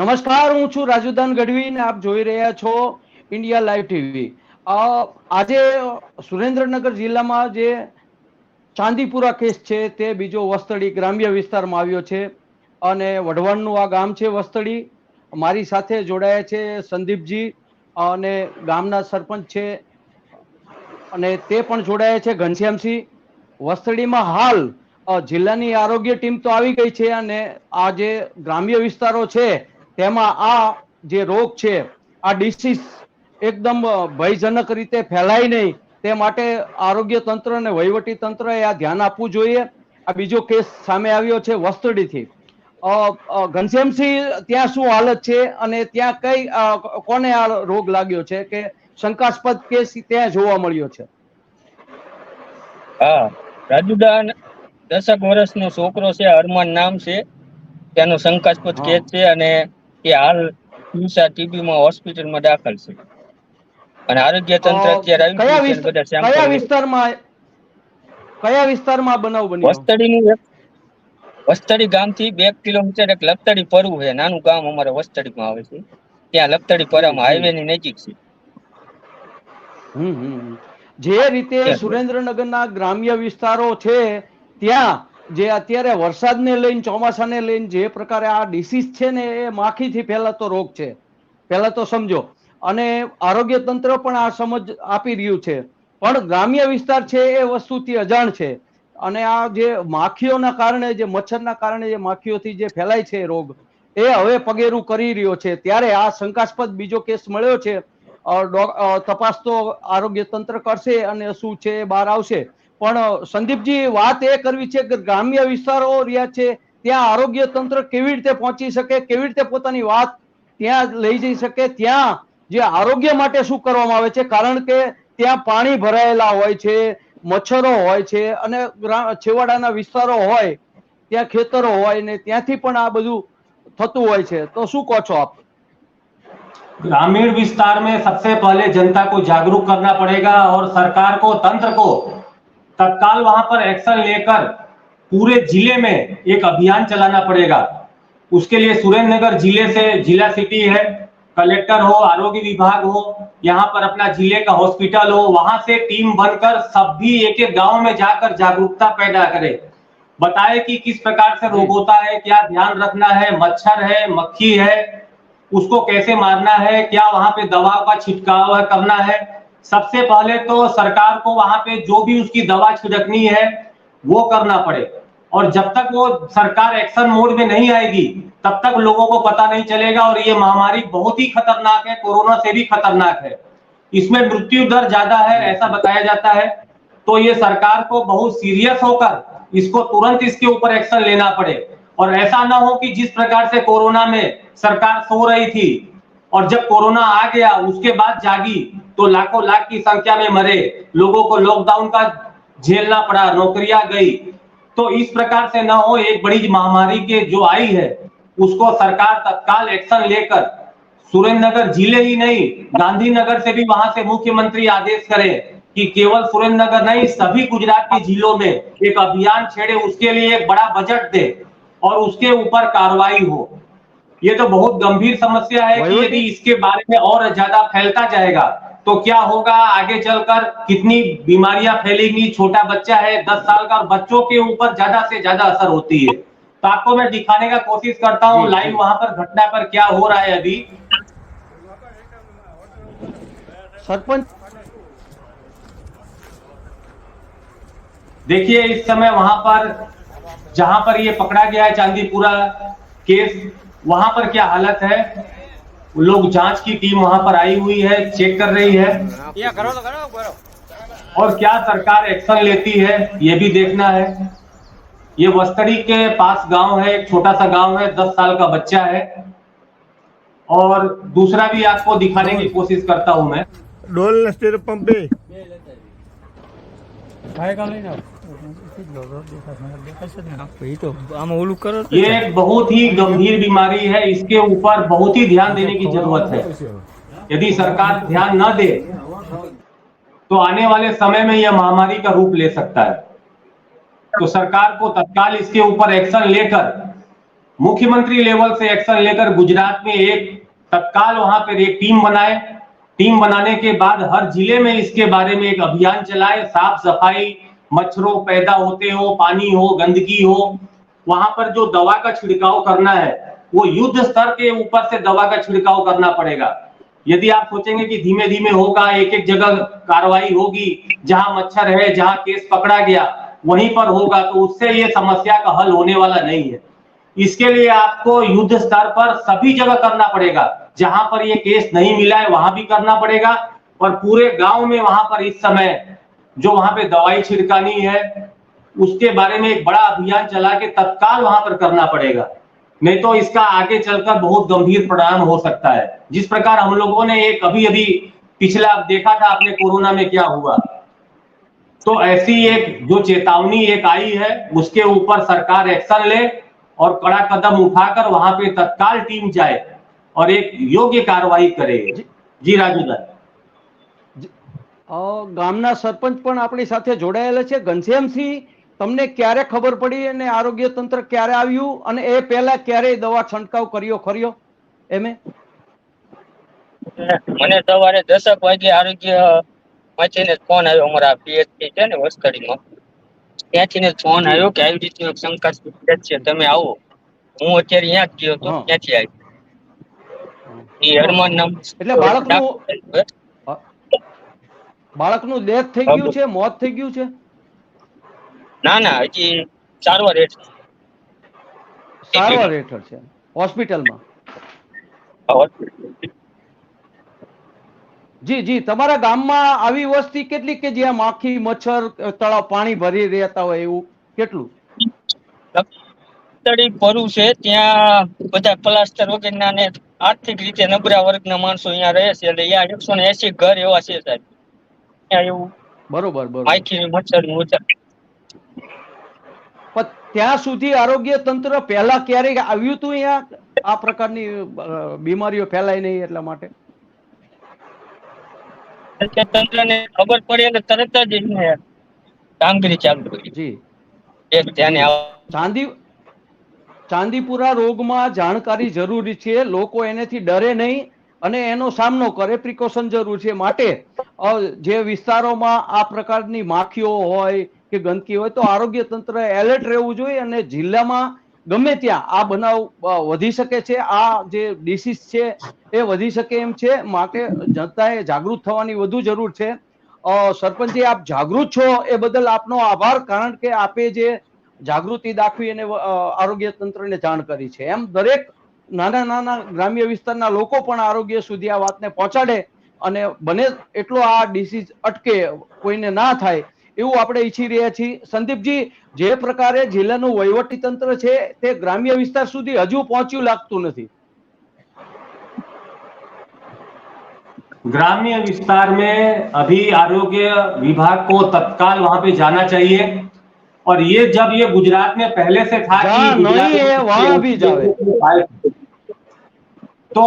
નમસ્કાર, હું છું રાજુદાન ગઢવી ને આપ જોઈ રહ્યા છો ઇન્ડિયા લાઈવ ટીવી. આજે સુરેન્દ્રનગર જિલ્લામાં જે ચાંદીપુરા કેસ છે તે બીજો વસ્તડી ગ્રામ્ય વિસ્તારમાં આવ્યો છે અને વઢવાણનું આ ગામ છે વસ્તડી. મારી સાથે જોડાયા છે સંદીપજી અને ગામના સરપંચ છે અને તે પણ જોડાયા છે ઘનશ્યામસિંહ. વસ્તડીમાં હાલ જિલ્લાની આરોગ્ય ટીમ તો આવી ગઈ છે અને આ જે ગ્રામ્ય વિસ્તારો છે તેમાં આ જે રોગ છે આ ડિસીઝ એકદમ ભયજનક રીતે ફેલાય નહીં. તે માટે આરોગ્ય તંત્ર અને વહીવટી તંત્રએ આ ધ્યાન આપવું જોઈએ. આ બીજો કેસ સામે આવ્યો છે વસ્તડીથી ઘનશ્યામસિંહ ત્યાં શું હાલત છે અને ત્યાં કઈ કોને આ રોગ લાગ્યો છે કે શંકાસ્પદ કેસ ત્યાં જોવા મળ્યો છે? હા રાજુદા દસક વર્ષનો છોકરો છે હરમાન નામ છે. તેનો શંકાસ્પદ કેસ છે અને એ હાલ ટીબીમાં હોસ્પિટલમાં દાખલ છે. અને આરોગ્ય તંત્ર અત્યારે કયા વિસ્તારમાં કયા વિસ્તારમાં બનાવ બન્યો? વસ્તડીનું એક વસ્તડી ગામથી બે કિલોમીટર એક લખતડી પરવું છે. નાનું ગામ અમારે વસ્તડીમાં આવે છે. ત્યાં લખતડી પરામાં. હાઈવે ની નજીક છે. હમ, હમ. જે રીતે સુરેન્દ્રનગરના ગ્રામ્ય વિસ્તારો છે ત્યાં જે અત્યારે વરસાદને લઈને, ચોમાસાને લઈને જે પ્રકારે આ ડિસીઝ છે ને એ માખીથી ફેલાતો રોગ છે. પહેલાં તો સમજો. અને આરોગ્ય તંત્ર પણ આ સમજ આપી રહ્યું છે. પણ ગ્રામ્ય વિસ્તાર છે એ વસ્તુથી અજાણ છે. અને આ જે માખીઓના કારણે, જે મચ્છરના કારણે જે માખીઓથી જે ફેલાય છે રોગ, એ હવે પગેરું કરી રહ્યો છે. ત્યારે આ શંકાસ્પદ બીજો કેસ મળ્યો છે. તપાસ તો આરોગ્ય તંત્ર કરશે અને શું છે એ બહાર આવશે. પણ અ, સંદીપજી વાત એ કરવી છે કે ગ્રામ્ય વિસ્તારો રહ્યા છે ત્યાં આરોગ્ય તંત્ર કેવી રીતે પહોંચી શકે કેવી રીતે પોતાની વાત ત્યાં લઈ જઈ શકે ત્યાં જે આરોગ્ય માટે શું કરવામાં આવે છે કારણ કે ત્યાં પાણી ભરાયેલા હોય છે મચ્છરો હોય છે અને ગ્રા- છેવાડાના વિસ્તારો હોય ત્યાં ખેતરો હોય ને ત્યાંથી પણ આ બધું થતું હોય છે તો શું કહો છો આપ ग्रामीण विस्तार में सबसे पहले जनता को जागरूक करना पड़ेगा और सरकार को तंत्र को तत्काल वहाँ पर एक्शन लेकर पूरे ज़िले में एक अभियान चलाना पड़ेगा। उसके लिए सुरेंद्रनगर ज़िले से जिला सिटी है, कलेक्टर हो, आरोग्य विभाग हो, यहाँ पर अपना ज़िले का हॉस्पिटल हो, वहाँ से टीम बनकर सभी एक एक गाँव में जाकर जागरूकता पैदा करे। बताए कि किस प्रकार से रोग होता है, क्या ध्यान रखना है, मच्छर है, मक्खी है, उसको कैसे मारना है, क्या वहाँ पे दवा का छिड़काव करना है सबसे पहले तो सरकार को वहाँ पे जो भी उसकी दवा छिड़कनी है, वो करना पड़े और जब तक वो सरकार एक्शन मोड में नहीं आएगी, तब तक लोगों को पता नहीं चलेगा और ये महामारी बहुत ही खतरनाक है, कोरोना से भी खतरनाक है। इसमें मृत्यु दर ज़्यादा है, ऐसा बताया जाता है। तो ये सरकार को बहुत सीरियस होकर इसको तुरंत इसके ऊपर एक्शन लेना पड़े। और ऐसा ना हो कि जिस प्रकार से कोरोना में सरकार सो रही थी, और जब कोरोना आ गया, उसके बाद जागी तो लाखों लाख की संख्या में मरे। लोगों को लॉकडाउन का झेलना पड़ा नौकरियाँ गई। तो इस प्रकार से ना हो एक बड़ी महामारी के जो आई है उसको सरकार तत्काल एक्शन लेकर सुरेंद्रनगर ज़िले ही नहीं गांधीनगर से भी वहाँ से मुख्यमंत्री आदेश करें कि केवल सुरेंद्रनगर नहीं सभी गुजरात के जिलों में एक अभियान छेड़े उसके लिए एक बड़ा बजट दे और उसके ऊपर कार्रवाई हो। ये तो बहुत गंभीर समस्या है कि यदि इसके बारे में और ज़्यादा फैलता जाएगा तो क्या होगा? आगे चलकर कितनी बीमारियाँ फैलेंगी? छोटा बच्चा है दस साल का और बच्चों के ऊपर ज़्यादा से ज़्यादा असर होती है। तो आपको मैं दिखाने का कोशिश करता हूँ लाइव वहाँ पर घटना पर क्या हो रहा है अभी? सरपंच। देखिए इस समय वहाँ पर जहाँ पर ये पकड़ा गया है चांदीपुरा केस वहाँ पर क्या हालत है? उन लोग जाँच की टीम वहाँ पर आई हुई है चेक कर रही है। करो तो करो करो। और क्या सरकार एक्शन लेती है ये भी देखना है। ये वस्तड़ी के पास गाँव है एक छोटा सा गाँव है दस साल का बच्चा है। और दूसरा भी आपको दिखाने की कोशिश करता हूँ मैं। डोल पंप। पे वही तो हम ये एक बहुत ही गंभीर बीमारी है, इसके ऊपर बहुत ही ध्यान देने की ज़रूरत है। यदि सरकार ध्यान न दे तो आने वाले समय में यह महामारी का रूप ले सकता है। तो सरकार को तत्काल इसके ऊपर एक्शन लेकर, मुख्यमंत्री लेवल से एक्शन लेकर गुजरात में एक तत्काल वहाँ पर एक टीम बनाए। टीम बनाने के बाद हर ज़िले में इसके बारे में एक अभियान चलाए, साफ़ सफ़ाई मच्छरों पैदा होते हो, पानी हो, गंदगी हो, वहाँ पर जो दवा का छिड़काव करना है, वो युद्ध स्तर के ऊपर से दवा का छिड़काव करना पड़ेगा। यदि आप सोचेंगे कि धीमे धीमे होगा एक एक जगह कार्रवाई होगी, जहाँ मच्छर है, जहाँ केस पकड़ा गया, वहीं पर होगा तो उससे ये समस्या का हल होने वाला नहीं है। इसके लिए आपको युद्ध स्तर पर सभी जगह करना पड़ेगा। जहाँ पर ये केस नहीं मिला है, वहाँ भी करना पड़ेगा और पूरे गाँव में वहाँ पर इस समय जो वहाँ पे दवाई छिड़कानी है उसके बारे में एक बड़ा अभियान चला के तत्काल वहाँ पर करना पड़ेगा। नहीं तो इसका आगे चलकर बहुत गंभीर परिणाम हो सकता है। जिस प्रकार हम लोगों ने एक अभी अभी पिछला देखा था आपने कोरोना में क्या हुआ? तो ऐसी एक जो चेतावनी एक आई है उसके ऊपर सरकार एक्शन ले और कड़ा कदम उठाकर वहाँ पे तत्काल टीम जाए और एक योग्य कार्रवाई करे। जी राजूदार અ, ગામના સરપંચ પણ આપણી સાથે જોડાયેલા છે. ઘનશ્યામસિંહ તમને ક્યારે ખબર પડી અને આરોગ્ય તંત્ર ક્યારે આવ્યું અને એ પહેલા ક્યારે દવા છંટકાવ કર્યો ખર્યો? એમે? મને સવારે દસક વાગે આરોગ્યમાંથી ફોન આવ્યો. અમારા પીએચપી છે ને વસ્તડીમાં ત્યાંથી ને ફોન આવ્યો કે આવી રીતનું એક શંકાસ્પદ કેસ છે તમે આવો. હું અત્યારે અહીંયા જ ગયો હતો. ત્યાંથી આવ્યો એ હરમાન નામ એટલે બાળકનું બાળકનું ડેથ થઈ ગયું છે મોત થઈ ગયું છે? ના ના હજી સારવાર હેઠળ. સારવાર હેઠળ છે. હોસ્પિટલમાં? જી જી તમારા ગામમાં આવી વસ્તી કેટલી કે જ્યાં માખી મચ્છર તળાવ પાણી ભરી રહેતા હોય એવું? કેટલું? તળી ભરું છે ત્યાં બધા પ્લાસ્ટર વગેરેના ને આર્થિક રીતે નબળા વર્ગના માણસો અહીંયા રહે છે એટલે અહીંયા એકસો ને એસી ઘર એવા છે સાહેબ. એવું બરોબર બરોબર. માખી મચ્છરનું પણ ત્યાં સુધી આરોગ્ય તંત્ર પહેલા ક્યારેક આવ્યું હતું અહીંયા? આ પ્રકારની બીમારીઓ ફેલાય નહીં એટલા માટે? તંત્રને ખબર પડે એટલે તરત જ કામગીરી ચાલુ કરી. જી. એક ધ્યાને ચાંદી ચાંદીપુરા રોગમાં જાણકારી જરૂરી છે. લોકો એનેથી ડરે નહીં અને એનો સામનો કરે. પ્રિકોશન જરૂર છે. માટે જે વિસ્તારોમાં આ પ્રકારની માખીઓ હોય કે ગંદકી હોય તો આરોગ્ય તંત્ર એલર્ટ રહેવું જોઈએ અને જિલ્લામાં ગમે ત્યાં આ બનાવ વધી શકે છે આ જે ડિસીઝ છે એ વધી શકે એમ છે. માટે જનતાએ જાગૃત થવાની વધુ જરૂર છે. અ, સરપંચજી આપ જાગૃત છો એ બદલ આપનો આભાર કારણ કે આપે જે જાગૃતિ દાખવી અને આરોગ્ય તંત્રને જાણ કરી છે. એમ દરેક નાના નાના ગ્રામ્ય વિસ્તારના લોકો પણ આરોગ્ય સુધી આ વાતને પહોંચાડે અને બને એટલો આ ડિસીઝ અટકે કોઈને ના થાય એવું આપણે ઈચ્છી રહ્યા છીએ સંદીપજી જે પ્રકારે જિલ્લાનું વહીવટી તંત્ર છે તે ગ્રામ્ય વિસ્તાર સુધી હજુ પહોંચ્યું લાગતું નથી ग्रामीण विस्तार में अभी आरोग्य विभाग को तत्काल वहां पे जाना चाहिए और ये जब ये गुजरात में पहले से था जहाँ कि गुजरात नहीं है, में वहाँ भी जावे। तो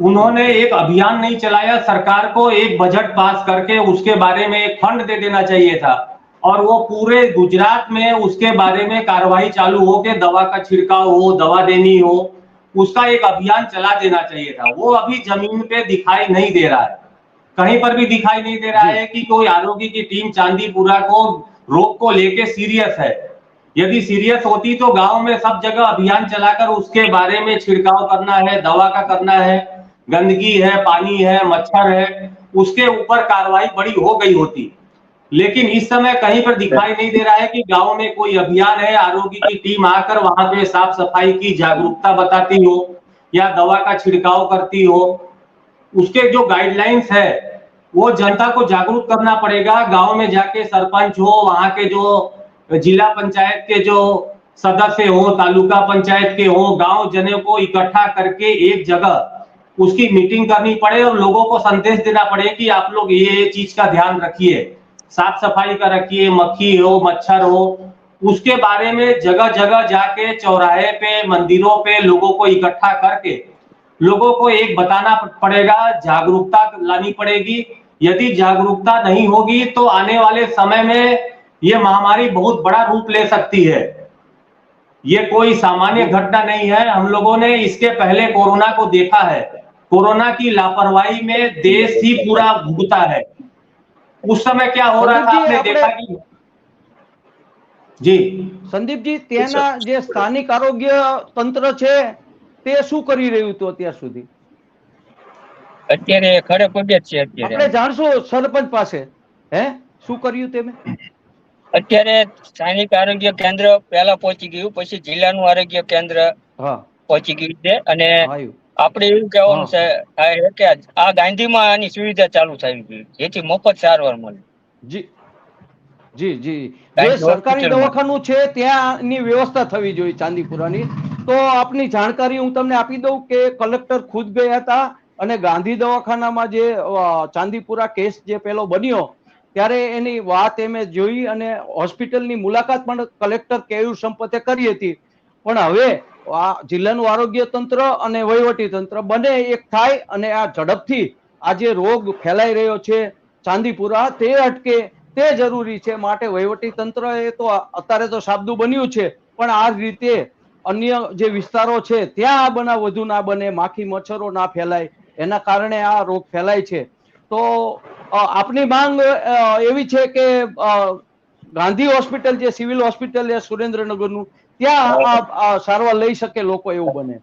उन्होंने एक अभियान नहीं चलाया सरकार को एक बजट पास करके उसके बारे में एक फंड दे देना चाहिए था। और वो पूरे गुजरात में उसके बारे में कार्रवाई चालू हो के दवा का छिड़काव हो दवा देनी हो उसका एक अभियान चला देना चाहिए था। वो अभी ज़मीन पे दिखाई नहीं दे रहा है। कहीं पर भी दिखाई नहीं दे रहा है कि कोई आरोग्य की टीम चांदीपुरा को रोग को लेके सीरियस है। यदि सीरियस होती तो गाँव में सब जगह अभियान चलाकर उसके बारे में छिड़काव करना है, दवा का करना है, गंदगी है, पानी है, मच्छर है, उसके ऊपर कार्रवाई बड़ी हो गई होती। लेकिन इस समय कहीं पर दिखाई नहीं दे रहा है कि गाँव में कोई अभियान है, आरोग्य की टीम आकर वहाँ पे साफ़ सफ़ाई की जागरूकता बताती हो या दवा का छिड़काव करती हो। उसके जो गाइडलाइंस है, वो जनता को जागरूक करना पड़ेगा। गाँव में जाके सरपंच हो, वहाँ के जो जिला पंचायत के जो सदस्य हो, तालुका पंचायत के हो, गाँव जने को इकट्ठा करके एक जगह उसकी मीटिंग करनी पड़े और लोगों को संदेश देना पड़े कि आप लोग ये ये चीज़ का ध्यान रखिए साफ़ सफ़ाई का रखिए, मक्खी हो, मच्छर हो। उसके बारे में जगह जगह जाके, चौराहे पे, मंदिरों पे लोगों को इकट्ठा करके लोगों को एक बताना पड़ेगा, जागरूकता लानी पड़ेगी। यदि जागरूकता नहीं होगी तो आने वाले समय में ये महामारी बहुत बड़ा रूप ले सकती है ये कोई सामान्य घटना नहीं है हम लोगों ने इसके पहले कोरोना को देखा है कोरोना की लापरवाही में देश ही पूरा भुगता है उस समय क्या हो रहा था संदीप जी, आपने આપણે- देखा कि जी સંદીપજી ત્યાંના જે સ્થાનિક આરોગ્ય તંત્ર છે તે શું કરી રહ્યું હતું અત્યાર સુધી અત્યારે ખરે પગે જ છે આપણે અત્યારે જાણશું સરપંચ પાસે હે શું કર્યું તમે અત્યારે સ્થાનિક આરોગ્ય કેન્દ્ર પહેલા પહોંચી ગયું પછી જિલ્લાનું આરોગ્ય કેન્દ્ર પહોંચી ગયું છે અને આપણે એવું કહેવાનું છે કે આ ગાંધીમાં આની સુવિધા ચાલુ થઈ ગઈ જેથી મફત સારવાર મળે. જી જી જી. જે સરકારી દવાખાનું છે ત્યાંની વ્યવસ્થા થવી જોઈએ ચાંદીપુરાની. તો આપની જાણકારી હું તમને આપી દઉં કે કલેક્ટર ખુદ ગયા હતા અને ગાંધી દવાખાનામાં જે ચાંદીપુરા કેસ જે પેલો બન્યો ત્યારે એની વાત એમે જોઈ અને હોસ્પિટલની મુલાકાત પણ કલેક્ટર કેયુર સંપતે કરી હતી. પણ હવે આ જિલ્લાનું આરોગ્ય તંત્ર અને વહીવટી તંત્ર બંને એક થાય અને આ ઝડપથી આ જે રોગ ફેલાઈ રહ્યો છે ચાંદીપુરા, તે અટકે, તે જરૂરી છે માટે વહીવટી તંત્ર એ તો અત્યારે તો સાબદું બન્યું છે. પણ આ રીતે અન્ય જે વિસ્તારો છે, ત્યાં આ બનાવ વધુ ના બને, માખી મચ્છરો ના ફેલાય, એના કારણે આ રોગ ફેલાય છે. તો આપની માંગ એવી છે કે ગાંધી હોસ્પિટલ જે સિવિલ હોસ્પિટલ છે સુરેન્દ્રનગરનું ત્યાં સારવાર લઈ શકે લોકો એવું બને.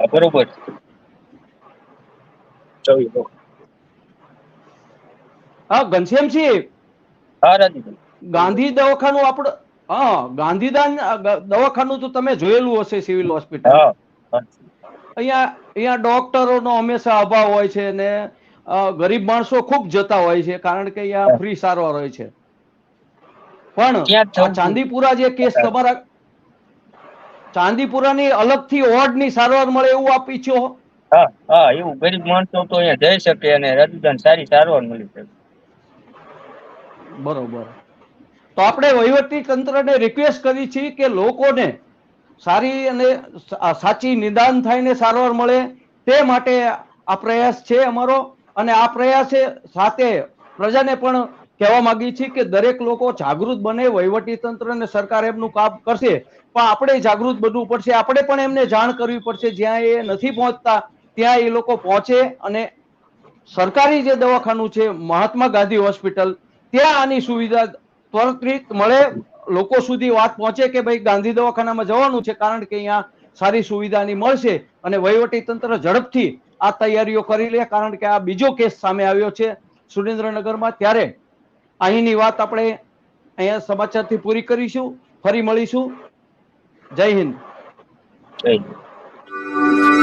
બરોબર. હા ઘનશ્યામસિંહ હા રાજુભાઈ ગાંધી દવાખાનું આપણે હા ગાંધીદાન દવાખાનું તો તમે જોયેલું હશે સિવિલ હોસ્પિટલ. અહીંયા અહીંયા ડોક્ટરોનો હંમેશા અભાવ હોય છે ને ગરીબ માણસો ખૂબ જતા હોય છે કારણ કે અહીંયા ફ્રી સારવાર હોય છે. પણ ચાંદીપુરા જે કેસ તમારા ચાંદીપુરાની અલગથી વોર્ડની સારવાર મળે એવું આપ ઈચ્છો? હા હા એવું. ગરીબ માણસો તો અહીંયા જઈ શકે અને રાજુદાન સારી સારવાર મળી શકે. બરોબર. તો આપણે વહીવટી તંત્રને રિક્વેસ્ટ કરી છે કે લોકોને સારી અને સાચી નિદાન થઈને સારવાર મળે તે માટે આ પ્રયાસ છે અમારો. અને આ પ્રયાસે સાથે પ્રજાને પણ કહેવા માંગી છીએ કે દરેક લોકો જાગૃત બને, વહીવટી તંત્ર અને સરકાર એમનું કામ કરશે. પણ આપણે જાગૃત બનવું પડશે. આપણે પણ એમને જાણ કરવી પડશે. જ્યાં એ નથી પહોંચતા, ત્યાં એ લોકો પહોંચે અને સરકારી જે દવાખાનું છે, મહાત્મા ગાંધી હોસ્પિટલ, ત્યાં આની સુવિધા ત્વરિત મળે. લોકો સુધી વાત પહોંચે કે ભાઈ ગાંધી દવાખાનામાં જવાનું છે કારણ કે અહીંયા સારી સુવિધાની મળશે અને વહીવટી તંત્ર ઝડપથી આ તૈયારીઓ કરી લે કારણ કે આ બીજો કેસ સામે આવ્યો છે સુરેન્દ્રનગરમાં. ત્યારે અહીંની વાત આપણે અહીંયા સમાચારથી પૂરી કરીશું, ફરી મળીશું. જય હિન્દ. જય હિન્દ.